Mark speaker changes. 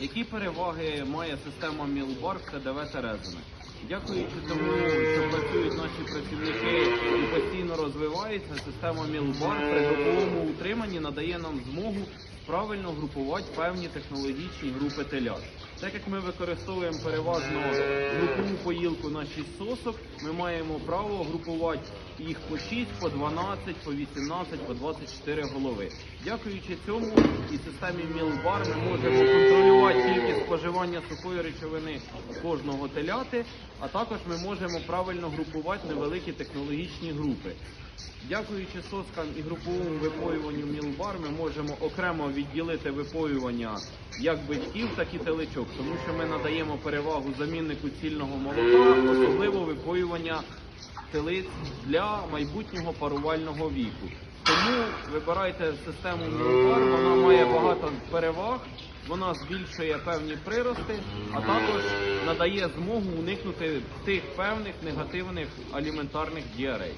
Speaker 1: Які переваги має система Мілбар в ТДВ Терезине? Дякуючи тому, що працюють наші працівники і постійно розвивається, система Мілбар при груповому утриманні надає нам змогу правильно групувати певні технологічні групи телят. Так як ми використовуємо переважно групову поїлку на 6 сосок, ми маємо право групувати їх по 6, по 12, по 18, по 24 голови. Дякуючи цьому і системі Мілбар ми можемо споживання сухої речовини кожного теляти, а також ми можемо правильно групувати невеликі технологічні групи. Дякуючи соскам і груповому випоюванню Мілбар, ми можемо окремо відділити випоювання як бичків, так і телечок, тому що ми надаємо перевагу заміннику цільного молока, особливо випоювання телиць для майбутнього парувального віку. Тому вибирайте систему Мілбар, вона має багато переваг. Вона збільшує певні прирости, а також надає змогу уникнути тих певних негативних аліментарних діарей.